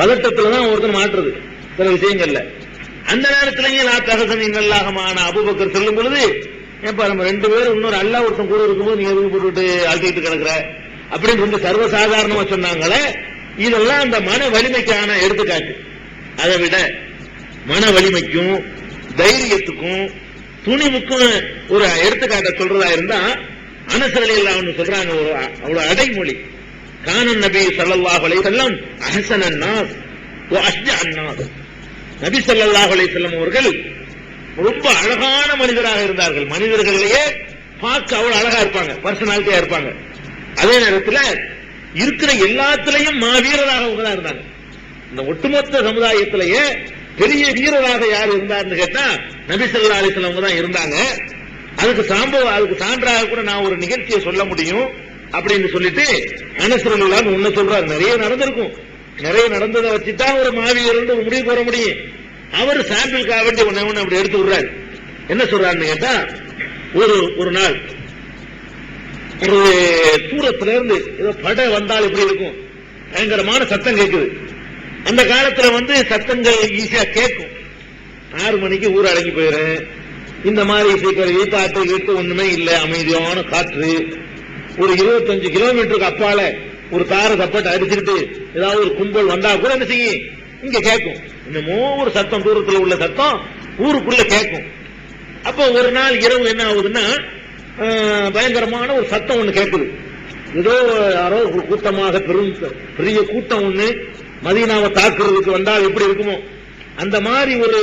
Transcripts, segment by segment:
பதட்டத்துல தான் ஒருத்தன் மாற்றுறது சில விஷயங்கள்ல. அந்த நேரத்திலேயே நான் தகசன் இன்னல்லாகமான அபுபக்கர் சொல்லும் பொழுது ஏப்பா நம்ம ரெண்டு பேரும் இன்னொரு அல்லா ஒருத்தன் கூட இருக்கும்போது நீ எதுக்கு போட்டுட்டு அழுத்திட்டு கிடக்குற? அப்படின்னு ரொம்ப சர்வசாதாரணமா சொன்னாங்களே இதெல்லாம் அந்த மன வலிமைக்கான எடுத்துக்காட்டு. அதை விட மன வலிமைக்கும் தைரியத்துக்கும் துணிவுக்கும் ஒரு எடுத்துக்காட்ட சொல்றதா இருந்தா அனசரலி அவனு சொல்றாங்க ஒரு அவ்வளவு அடைமொழி. கானன் நபி சல்லாஹ் அலைசல்லம் அஹசன் அந்நாஸ் ஓ அஷ்ஜ அந்நாஸ் நபி சல்லாஹ் அலைசல்லம் அவர்கள் ரொம்ப அழகான மனிதராக இருந்தார்கள். மனிதர்களையே பார்க்க அவ்வளவு அழகா இருப்பாங்க. பர்சனாலிட்டியா இருப்பாங்க. அதே நேரத்தில் இருக்கிற எல்லாத்திலையும் மாவீரராக அவங்க தான் இருந்தாங்க. இந்த ஒட்டுமொத்த சமுதாயத்திலேயே பெரிய வீரராக யார் இருந்தார்னு கேட்டா நபிசல்லா அலிஸ்லாம் தான் இருந்தாங்க. அதுக்கு சாம்ப அதுக்கு சான்றாக கூட நான் ஒரு நிகழ்ச்சியை சொல்ல முடியும். அப்படின்னு சொல்லிட்டு அனசரலாம் ஒண்ணு சொல்றாரு. நிறைய நடந்திருக்கும். நிறைய நடந்ததை வச்சுதான் ஒரு மாவீரர் ஒரு முடிவு போற முடியும். அவர் சாம்பிளுக்காக வேண்டி ஒன்னு ஒண்ணு அப்படி எடுத்து விடுறாரு. என்ன சொல்றாருன்னு கேட்டா ஒரு ஒரு நாள் ஒரு தூரத்துல இருந்து ஏதோ படை வந்தால் எப்படி இருக்கும்? பயங்கரமான சத்தம் கேட்குது அந்த காலத்துல வந்து சத்தங்கள் ஈஸியா கேட்கும். ஆறு மணிக்கு ஊர் அடங்கி போயிடும் இந்த மாதிரி சீக்கிரம் ஈத்தாட்டு வீட்டு ஒண்ணுமே இல்லை. அமைதியான காற்று. ஒரு இருபத்தஞ்சு கிலோமீட்டருக்கு அப்பால ஒரு தார தப்பட்டு அடிச்சுக்கிட்டு ஏதாவது ஒரு கும்பல் வந்தா கூட என்ன செய்யும்? இங்க கேட்கும். இன்னமோ ஒரு சத்தம் தூரத்தில் உள்ள சத்தம் ஊருக்குள்ள கேட்கும். அப்போ ஒரு நாள் இரவு என்ன ஆகுதுன்னா பயங்கரமான ஒரு சத்தம் ஒண்ணு கேட்குது. ஏதோ யாரோ ஒரு கூட்டமாக பெரும் பெரிய கூட்டம் ஒண்ணு மதீனாவை தாக்குறதுக்கு வந்தால் எப்படி இருக்குமோ? அந்த மாதிரி ஒரு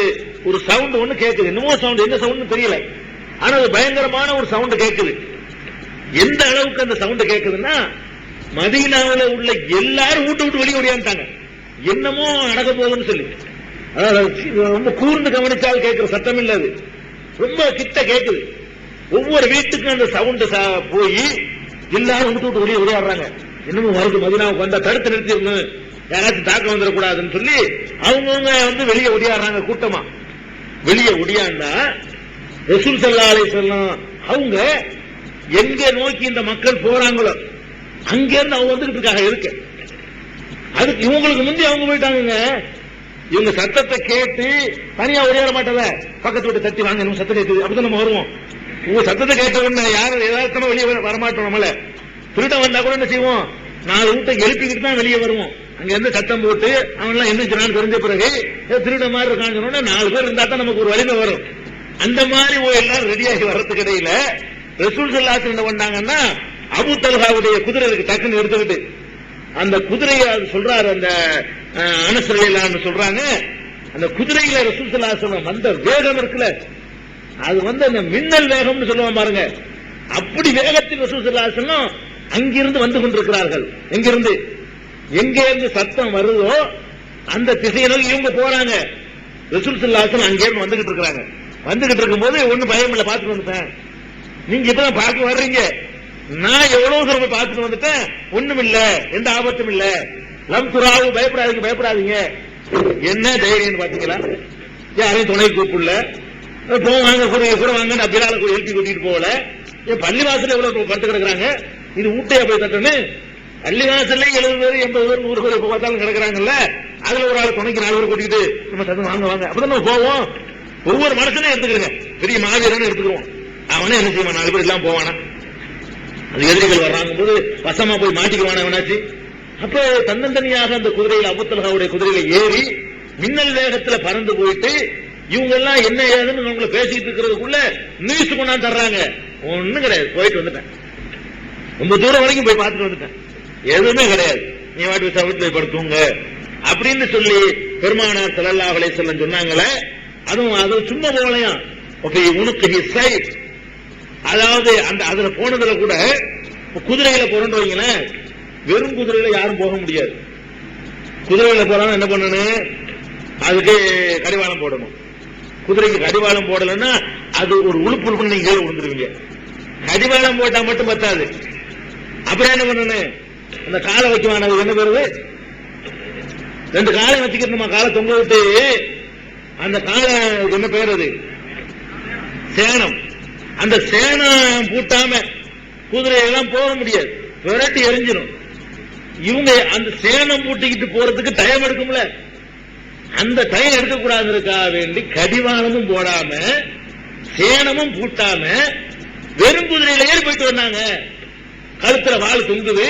ஒரு சவுண்ட் ஒண்ணு கேட்குது. என்னமோ சவுண்ட் என்ன சவுண்ட் தெரியல. ஆனா அது பயங்கரமான ஒரு சவுண்ட் கேட்குது. எந்த அளவுக்கு அந்த சவுண்ட் கேட்குதுன்னா மதீனாவில் உள்ள எல்லாரும் வீட்டு விட்டு வெளியே ஓடியாந்துட்டாங்க. என்னமோ அடக்க போகுதுன்னு சொல்லி அதாவது ரொம்ப கூர்ந்து கவனிச்சால் கேட்கிற சத்தம் இல்ல அது. ரொம்ப கிட்ட கேட்குது ஒவ்வொரு வீட்டுக்கும் அந்த சவுண்ட் போய் எல்லாரும் விட்டு விட்டு வெளியே ஓடியாடுறாங்க. இன்னமும் வருது மதினாவுக்கு வந்தா தடுத்து நிறுத்திடணும். யாராச்சும் தாக்கம் வந்துடக்கூடாதுன்னு சொல்லி அவங்கவுங்க வந்து வெளியே ஒடியாடுறாங்க கூட்டமா. வெளியே ஒடியாண்டா ரசூல் சல்லா அலிசல்லாம் அவங்க எங்க நோக்கி இந்த மக்கள் போறாங்களோ அங்கிருந்து அவங்க வந்துகிட்டு இருக்காங்க இருக்கு. அதுக்கு இவங்களுக்கு முந்தி அவங்க போயிட்டாங்க இவங்க சத்தத்தை கேட்டு தனியா ஒடியாட மாட்டத பக்கத்து வீட்டு தட்டி வாங்க நம்ம சத்தம் கேட்குது அப்படிதான் நம்ம வருவோம். உங்க சத்தத்தை கேட்ட உடனே யாரும் எதார்த்தமா வெளியே வர- வரமாட்டோம் நம்மள. திருடம் வந்தா கூட என்ன செய்வோம்? நாலு வீட்டை எழுப்பிக்கிட்டு தான் வெளியே வருவோம். அங்க இருந்து சத்தம் போட்டு அவன் எல்லாம் என்ன தெரிஞ்ச பிறகு திருட மாதிரி இருக்கான்னு சொன்னா நாலு பேர் இருந்தா தான் நமக்கு ஒரு வலிமை வரும். அந்த மாதிரி ஓ ரெடியாகி வர்றதுக்கு இடையில ரசூல் சல்லாத்து என்ன பண்ணாங்கன்னா அபு தல்ஹாவுடைய குதிரை டக்குன்னு எடுத்துக்கிட்டு அந்த குதிரையை சொல்றாரு அந்த அனசரையிலான்னு சொல்றாங்க அந்த குதிரையில ரசூல் சல்லாசனம் வந்த வேகம் இருக்குல்ல அது வந்து அந்த மின்னல் வேகம்னு சொல்லுவோம் பாருங்க. அப்படி வேகத்தில் ரசூல் சல்லாசனம் அங்கிருந்து வந்து கொண்டிருக்கிறார்கள். எங்கிருந்து? எங்க இருந்து சத்தம் வருதோ அந்த திசையை நோக்கி இவங்க போறாங்க. ரசூல் அங்கே அங்கிருந்து வந்துகிட்டு இருக்கிறாங்க. வந்துகிட்டு இருக்கும்போது ஒன்னும் பயம் இல்ல பார்த்துட்டு வந்துட்டேன் நீங்க இப்பதான் பார்க்க வர்றீங்க. நான் எவ்வளவு சிறப்பு பார்த்துட்டு வந்துட்டேன்? ஒண்ணும் இல்ல எந்த ஆபத்தும் இல்ல. லம் துறாவு பயப்படாதீங்க பயப்படாதீங்க. என்ன தைரியம் பாத்தீங்களா யாரையும் துணை கூப்பிடல. போவாங்க கூட கூட வாங்க அபிரால கூட எழுப்பி கூட்டிட்டு போகல. என் பள்ளிவாசல எவ்வளவு படுத்து கிடக்குறாங்க? இது ஊட்டையா போய் தட்டனு பள்ளிவாசல்ல எழுபது பேர் எண்பது பேர் நூறு பேர் எப்ப பார்த்தாலும் கிடக்குறாங்கல்ல. அதுல ஒரு ஆள் துணைக்கு நாலு பேர் கூட்டிட்டு நம்ம சத்தம் வாங்க வாங்க. அப்பதான் நம்ம போவோம். ஒவ்வொரு மனசுலையும் எடுத்துக்கிறேங்க. பெரிய மாவீரன் எடுத்துக்கிறோம். அவனே என்ன செய்வான்? நாலு பேர் எல்லாம் போவானா? அது எதிரிகள் வர்றாங்க போது வசமா போய் மாட்டிக்குவான அவனாச்சு அப்ப தன்னந்தனியாக அந்த குதிரையில அபுத்தலகாவுடைய குதிரையில ஏறி மின்னல் வேகத்துல பறந்து போயிட்டு இவங்க எல்லாம் என்ன ஏதுன்னு உங்களை பேசிட்டு இருக்கிறதுக்குள்ள நியூஸ் கொண்டாந்து தர்றாங்க. ஒண்ணும் கிடையாது. போயிட்டு வந்துட்டேன். ரொம்ப தூரம் வரைக்கும் போய் பார்த்துட்டு வந்துட்டேன். எதுவுமே கிடையாது. நீ வாட்டி வச்சா போய் படுத்துங்க அப்படின்னு சொல்லி பெருமானார் செல்லல்லா அலைஹி வஸல்லம் சொன்னாங்களே அதுவும் அது சும்மா போகலையா ஓகே உனக்கு ஹிஸ் சைட் அதாவது அந்த அதுல போனதுல கூட குதிரையில போறோம்னு வைங்களேன் வெறும் குதிரையில யாரும் போக முடியாது. குதிரையில போறாங்க என்ன பண்ணணும்? அதுக்கு கடிவாளம் போடணும். குதிரைக்கு கடிவாளம் போடலைன்னா அது ஒரு உழுப்பு உழுப்பு நீங்க கீழே விழுந்துருவீங்க. கடிவாளம் போட்டா மட்டும் பத்தாது. அப்புறம் என்ன பண்ணணும்? அந்த காலை வைக்குவான அது என்ன பெறுது ரெண்டு காலை வச்சுக்கணுமா? காலை தொங்க விட்டு அந்த காலை என்ன பெயர் அது? சேனம் அந்த சேனம் பூட்டாம குதிரையெல்லாம் போக முடியாது. விரட்டி எரிஞ்சிடும் இவங்க அந்த சேனம் பூட்டிக்கிட்டு போறதுக்கு டைம் எடுக்கும்ல. அந்த டைம் எடுக்கக்கூடாதுக்கா வேண்டி கடிவாளமும் போடாம சேனமும் பூட்டாம வெறும் குதிரையில ஏறி போயிட்டு வந்தாங்க. கழுத்துல வாள் தொங்குது.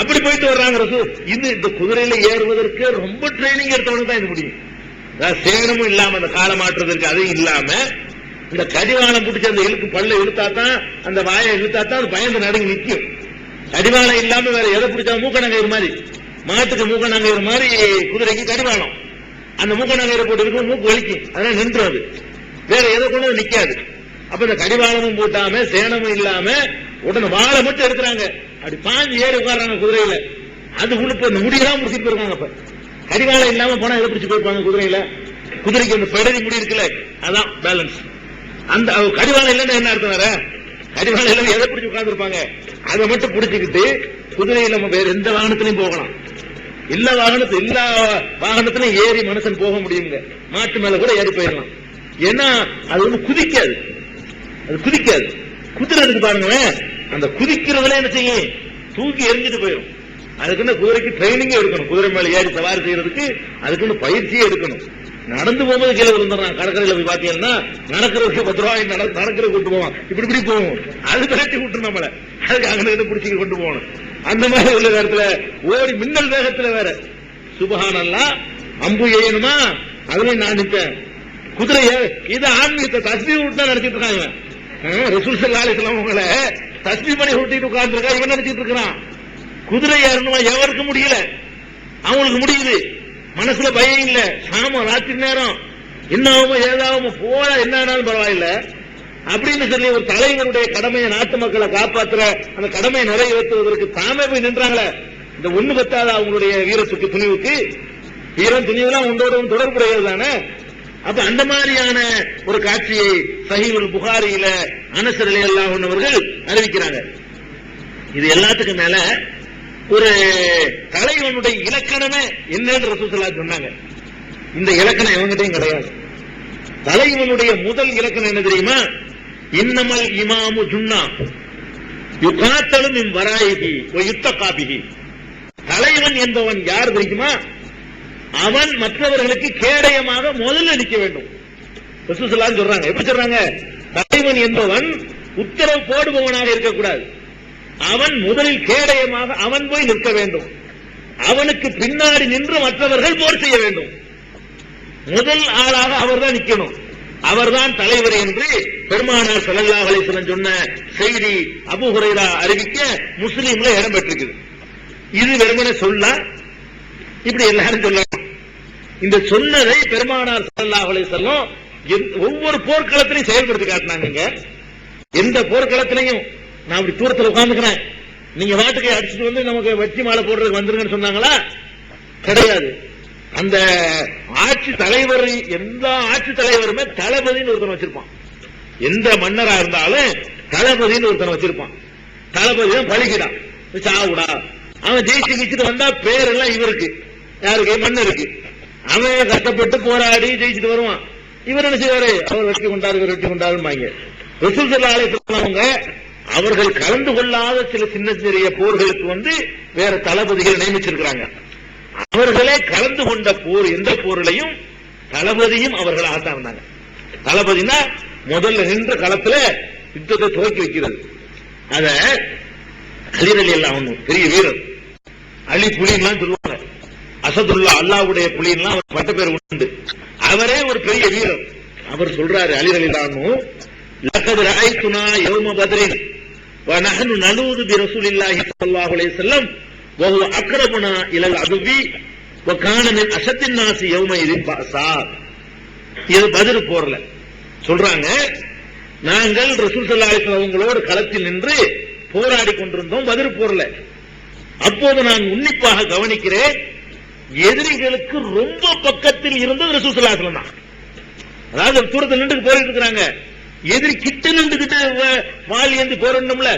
அப்படி போயிட்டு வர்றாங்க இது இந்த குதிரையில ஏறுவதற்கு ரொம்ப ட்ரைனிங் எடுத்தவனுக்கு தான் இது முடியும். சேனமும் இல்லாம அந்த காலம் மாற்றுறதுக்கு அதுவும் இல்லாம இந்த கடிவாளம் பிடிச்ச அந்த இழுக்கு பல்ல இழுத்தாத்தான் அந்த வாயை இழுத்தா தான் அது பயந்து நடுங்கி நிற்கும். கடிவாளம் இல்லாம வேற எதை பிடிச்சா மூக்கணங்கயிறு மாதிரி? மாட்டுக்கு மூக்கணங்கயிறு மாதிரி குதிரைக்கு கடிவாளம். அந்த மூக்கணங்கயிறு போட்டு இருக்கும் மூக்கு வலிக்கும். அதனால நின்றும் அது. வேற எதை கொண்டு நிக்காது. அப்ப இந்த கடிவாளமும் போட்டாம சேனமும் இல்லாம உடனே வாழை மட்டும் எடுக்கிறாங்க. அப்படி பாஞ்சு ஏறி உட்கார்றாங்க குதிரையில. அது உள்ள இப்ப இந்த முடியெல்லாம் முடிச்சிட்டு போயிருக்காங்க அப்ப. கடிவாளம் இல்லாம போனா எதை பிடிச்சு போயிருப்பாங்க குதிரையில? குதிரைக்கு அந்த பெடரி முடி இருக்குல்ல அதான் பேலன்ஸ் அந்த கடிவாளம் இல்லைன்னா என்ன அர்த்தம் வேற? கடிவாளம் இல்லாம எதை உட்கார்ந்து உட்கார்ந்துருப்பாங்க? அதை மட்டும் பிடிச்சிக்கிட்டு குதிரையில நம்ம வேற எந்த வாகனத்திலையும் போகலாம். இல்ல வாகனத்து எல்லா வாகனத்திலும் ஏறி மனுஷன் போக முடியுங்க. மாட்டு மேல கூட ஏறி போயிடலாம். ஏன்னா அது வந்து குதிக்காது. அது குதிக்காது. குதிரை இருக்கு பாருங்க அந்த குதிக்கிறதுல என்ன செய்யும்? தூக்கி எரிஞ்சிட்டு போயிடும். அதுக்குன்னு குதிரைக்கு ட்ரைனிங்கே எடுக்கணும். குதிரை மேல ஏறி சவாரி செய்யறதுக்கு அதுக்குன்னு பயிற்சியே எடுக்கணும். நடந்து போகும்போது கீழே விழுந்துடுறான் கடற்கரையில் போய் பாத்தீங்கன்னா நடக்கிறதுக்கு பத்து ரூபாய் நடக்கிற நடக்கிறது கொண்டு போவான். இப்படி இப்படி போவோம். அது விரட்டி விட்டு நம்மள. அதுக்கு அங்கே பிடிச்சி கொண்டு போகணும். அந்த மாதிரி உள்ள நேரத்துல ஓடி மின்னல் வேகத்துல வேற. சுபஹானல்லாம் அம்பு ஏயணுமா அதுல நான் நிற்பேன். குதிரைய இது ஆன்மீகத்தை தஸ்மி விட்டு நினைச்சிட்டு இருக்காங்க. ஆ, ரசூல் ஸல்லல்லாஹு உங்களை. தஸ்மி பண்ணி விட்டுட்டு உட்கார்ந்துருக்கா இவன் நினைச்சிட்டு இருக்கிறான். குதிரை ஏறணுமா? எவருக்கு முடியல. அவங்களுக்கு முடியுது. மனசுல பயம் இல்ல. சாம ராத்திரி நேரம். என்னாவும் ஏதாவது போல என்ன ஆனாலும் பரவாயில்ல. அப்படின்னு சொல்லி ஒரு தலைவருடைய கடமையை நாட்டு மக்களை காப்பாத்துற அந்த கடமையை நிறைவேற்றுவதற்கு தாமே போய் நின்றாங்களே. இந்த ஒண்ணு பத்தாத அவங்களுடைய வீரத்துக்கு துணிவுக்கு. வீரம் துணிவுலாம் உண்டோட தொடர்புடையது தானே? அப்ப அந்த மாதிரியான ஒரு காட்சியை சஹீல் புகாரியில அனசர் எல்லாம் அவர்கள் அறிவிக்கிறாங்க. இது எல்லாத்துக்கும் மேல ஒரு தலைவனுடைய இலக்கணமே என்னன்னு ரசூசல்லா சொன்னாங்க. இந்த இலக்கணம் இவங்கிட்டையும் கிடையாது. தலைவனுடைய முதல் இலக்கணம் என்ன தெரியுமா? இன்னமல் இமாமு ஜுன்னா. யுகாத்தலும் இம் வராயகி யுத்த காபிகி தலைவன் என்பவன் யார் தெரியுமா? அவன் மற்றவர்களுக்கு கேடயமாக முதல்ல நிற்க வேண்டும். சொல்றாங்க. எப்படி சொல்றாங்க? தலைவன் என்பவன் உத்தரவு போடுபவனாக இருக்கக்கூடாது. அவன் முதலில் கேடயமாக அவன் போய் நிற்க வேண்டும். அவனுக்கு பின்னாடி நின்று மற்றவர்கள் போர் செய்ய வேண்டும். முதல் ஆளாக அவர்தான் நிக்கணும். அவர்தான் தலைவர் என்று பெருமானார் ஸல்லல்லாஹு அலைஹி சொன்ன செய்தி அபூ ஹுரைரா அறிவிக்க முஸ்லீம்ல இடம் பெற்றிருக்குது. இது வெறுமனே சொல்ல இப்படி எல்லாரும் சொல்லலாம். இந்த சொன்னதை பெருமானார் ஸல்லல்லாஹு அலைஹி ஒவ்வொரு போர்க்களத்திலையும் செயல்படுத்தி காட்டினாங்க எந்த போர்க்களத்திலையும் நான் அப்படி தூரத்துல உட்கார்ந்துக்கிறேன். நீங்க வாட்டுக்கை அடிச்சுட்டு வந்து நமக்கு வெற்றி மாலை போடுறதுக்கு வந்துருங்கன்னு சொன்னாங்களா? கிடையாது. அந்த ஆட்சி தலைவர் எந்த ஆட்சி தலைவருமே தளபதினு ஒருத்தன் வச்சிருப்பான். எந்த மன்னரா இருந்தாலும் தளபதினு ஒருத்தன் வச்சிருப்பான். தளபதி தான் பழிக்கிறான் சாவுடா. அவன் ஜெயிச்சு கிச்சிட்டு வந்தா பேரெல்லாம் இவருக்கு. யாருக்கு? மன்னருக்கு. அவன் கஷ்டப்பட்டு போராடி ஜெயிச்சுட்டு வருவான். இவர் என்ன செய்வாரு? அவர் வெற்றி கொண்டாரு இவர் வெற்றி கொண்டாருன்னு ரசூல் அவங்க அவர்கள் கலந்து கொள்ளாத சில சின்ன சிறிய போர்களுக்கு வந்து வேற தளபதிகள் நியமிச்சிருக்கிறாங்க. அவர்களே கலந்து கொண்ட போர் எந்த போரிலையும் தளபதியும் அவர்கள் ஆசா இருந்தாங்க. தளபதினா முதல்ல நின்ற களத்துல யுத்தத்தை துவக்கி வைக்கிறது. அத அலிரலி எல்லாம் ஒண்ணும் பெரிய வீரர். அலி புலின்லாம் சொல்லுவாங்க. அசதுல்லா அல்லாவுடைய புலின்லாம் அவர் பட்ட பேர் உண்டு. அவரே ஒரு பெரிய வீரர். அவர் சொல்றாரு அலிரலி தான் லகது ராய்த்துனா யோம பதிரின். ونحن نلوذ برسول الله صلى الله عليه وسلم وهو أقربنا إلى العدو وكان من أشد الناس يومئذ بأسا இது பதில் போர்ல சொல்றாங்க நாங்கள் ரசூல் ஸல்லல்லாஹு அலைஹி வஸல்லம் அவங்களோடு களத்தில் நின்று போராடி கொண்டிருந்தோம் பதில் போர்ல அப்போது நான் உன்னிப்பாக கவனிக்கிறேன் எதிரிகளுக்கு ரொம்ப பக்கத்தில் இருந்தது ரசூல் ஸல்லல்லாஹு அலைஹி வஸல்லம் தான் அதாவது தூரத்தில் நின்று போரிட்டு இருக்கிறாங்க எதிரி கிட்ட நின்றுகிட்டு வ- என்று ஏந்தி போரணும்ல?